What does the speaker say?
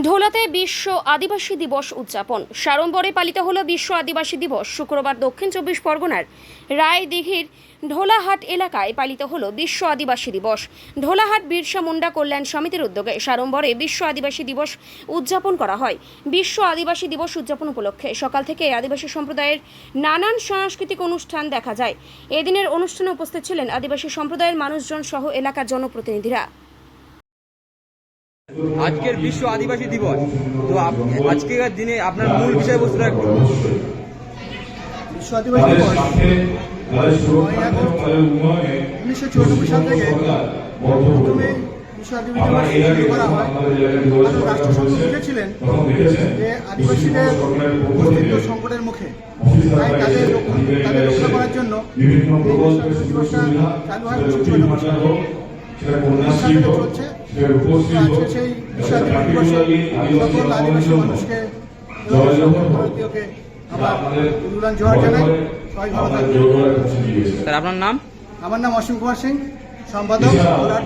ঢোলাতে বিশ্ব আদিবাসী দিবস উদযাপন। সাড়ম্বরে পালিত হল বিশ্ব আদিবাসী দিবস। শুক্রবার দক্ষিণ চব্বিশ পরগনার রায়দিঘির ঢোলাহাট এলাকায় পালিত হল বিশ্ব আদিবাসী দিবস। ঢোলাহাট বিরসা মুন্ডা কল্যাণ সমিতির উদ্যোগে সাড়ম্বরে বিশ্ব আদিবাসী দিবস উদযাপন করা হয়। বিশ্ব আদিবাসী দিবস উদযাপন উপলক্ষে সকাল থেকে আদিবাসী সম্প্রদায়ের নানান সাংস্কৃতিক অনুষ্ঠান দেখা যায়। এদিনের অনুষ্ঠানে উপস্থিত ছিলেন আদিবাসী সম্প্রদায়ের মানুষজন সহ এলাকার জনপ্রতিনিধিরা। আজকের বিশ্ব আদিবাসী দিবস। তো আজকের দিনে আপনার মূল বিষয়বস্তুটা একটু বিশ্ব আদিবাসী দিবস। উনিশশো চুরানব্বই সাল থেকে প্রথমে বিশ্ব আদিবাসী দিবস শুরু করা হয়। রাষ্ট্রসংঘ বুঝেছিলেন যে আদিবাসীদের অস্তিত্ব সংকটের মুখে। তাই তাদের রক্ষা তাদের রক্ষা করার জন্য এই বিশ্ব আদিবাসী দিবসটা চালু হয় উনিশশো চুরানব্বই সালে চলছে। সেই বিশ্ব দিবসে সকল আদিবাসী মানুষকে ভারতীয়কে আবার উল্লান জোহার জানাই। সবাই ভালো থাকবেন। আপনার নাম? আমার নাম অসীম কুমার সিং সম্পাদক কল্যাণ